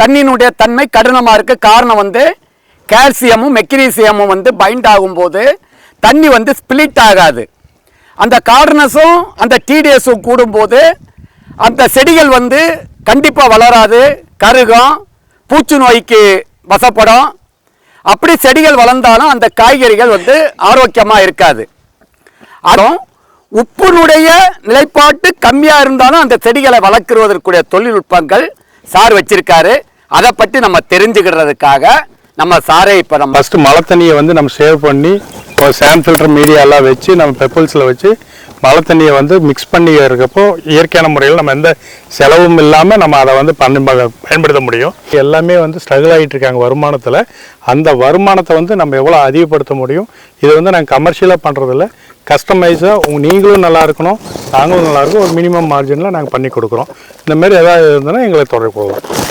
தண்ணியினுடைய தன்மை கடினமாக இருக்க. காரணம் வந்து கால்சியமும் மெக்னீசியமும் வந்து பைண்ட் ஆகும்போது தண்ணி வந்து ஸ்பிளிட் ஆகாது. அந்த கார்னஸும் அந்த டிடிஎஸும் கூடும்போது அந்த செடிகள் வந்து கண்டிப்பாக வளராது. கருகும் பூச்சி நோய்க்கு வசப்படும். அப்படி செடிகள் வளர்ந்தாலும் அந்த காய்கறிகள் வந்து ஆரோக்கியமாக இருக்காது. அதுவும் உப்பினுடைய நிலைப்பாட்டு கம்மியாக இருந்தாலும் அந்த செடிகளை வளர்க்குவதற்குரிய தொழில்நுட்பங்கள் சார் வச்சிருக்காரு. அதை பற்றி நம்ம தெரிஞ்சுக்கிறதுக்காக நம்ம சாரை இப்போ நம்ம ஃபஸ்ட்டு மழை தண்ணியை வந்து நம்ம சேவ் பண்ணி ஒரு சாண்ட் ஃபில்டர் மீடியாலாம் வச்சு நம்ம பெப்பிள்ஸில் வச்சு மழை தண்ணியை வந்து மிக்ஸ் பண்ணி இருக்கப்போ இயற்கையான முறையில் நம்ம எந்த செலவும் இல்லாமல் நம்ம அதை வந்து பண்ண பயன்படுத்த முடியும். எல்லாமே வந்து ஸ்ட்ரகிள் ஆகிட்டு இருக்காங்க வருமானத்தில். அந்த வருமானத்தை வந்து நம்ம எவ்வளோ அதிகப்படுத்த முடியும்? இதை வந்து நாங்கள் கமர்ஷியலாக பண்ணுறதில்ல கஸ்டமைஸாக உங்கள் நீங்களும் நல்லா இருக்கணும் நாங்களும் நல்லா இருக்கணும். ஒரு மினிமம் மார்ஜினில் நாங்கள் பண்ணி கொடுக்குறோம். இந்தமாரி எதாவது ஏதாவது இருந்ததுன்னா எங்களை தொடர்பு கொள்ளலாம்